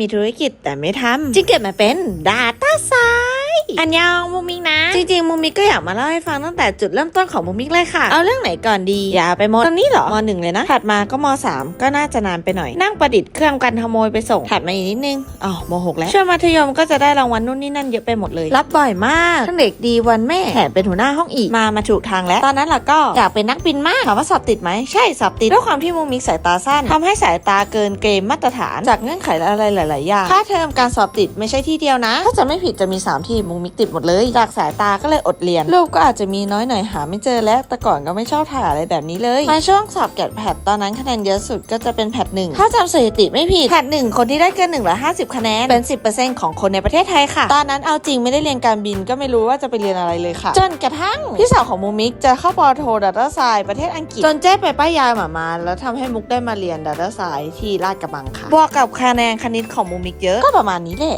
มีธุรกิจแต่ไม่ทำจึงเกิดมาเป็น Data s c i อันยองมูมิกนะ จริงๆมูมิกก็อยากมาเล่าให้ฟังตั้งแต่จุดเริ่มต้นของมูมิกเลยค่ะ เอาเรื่องไหนก่อนดี อย่าไปมดตอนนี้เหรอมหนึ่งเลยนะ ถัดมาก็มสามก็น่าจะนานไปหน่อย นั่งประดิษฐ์เครื่องกันขโมยไปส่ง ถัดมาอีกนิดนึงอ๋อมหกแล้ว ช่วงมัธยมก็จะได้รางวัลนู่นนี่นั่นเยอะไปหมดเลย รับบ่อยมากทั้งเด็กดีวันแม่แถมเป็นหัวหน้าห้องอีก มามาถูกทางแล้ว ตอนนั้นเราก็อยากเป็นนักบินมาก ถามว่าสอบติดไหม ใช่สอบติด ด้วยความที่มูมิกสายตาสั้นทำให้สายตาเกินเกณฑ์มาตรฐาน จากเงื่อนไขอะไรหลาย ๆ อย่าง ค่าเทอมการสอบติดไม่ใช่ที่เดียวนะ ถ้าจะไม่ผิดจะมี 3 ที่มูมิกติดหมดเลยจากสายตาก็เลยอดเรียน รูปก็อาจจะมีน้อยหน่อยหาไม่เจอแล้ว แต่ก่อนก็ไม่ชอบถ่ายอะไรแบบนี้เลยมาช่วงสอบแกดแพดตอนนั้นคะแนนเยอะสุดก็จะเป็นแพดหนึ่งถ้าจำสถิติไม่ผิดแพดหนึ่งคนที่ได้เกิน150 คะแนนเป็น 10%ของคนในประเทศไทยค่ะ ตอนนั้นเอาจริงไม่ได้เรียนการบินก็ไม่รู้ว่าจะไปเรียนอะไรเลยค่ะ จนกระทั่งพี่สาวของมูมิกจะเข้าปอโทดัตต้าไซประเทศอังกฤษจนเจ๊ไปป้ายยาหมามาแล้วทำให้มุกได้มาเรียนดัตต้าไซที่ลาดกระบังค่ะบวกกับคะแนนคณิตของมูมิกเยอะก็ประมาณนี้แหละ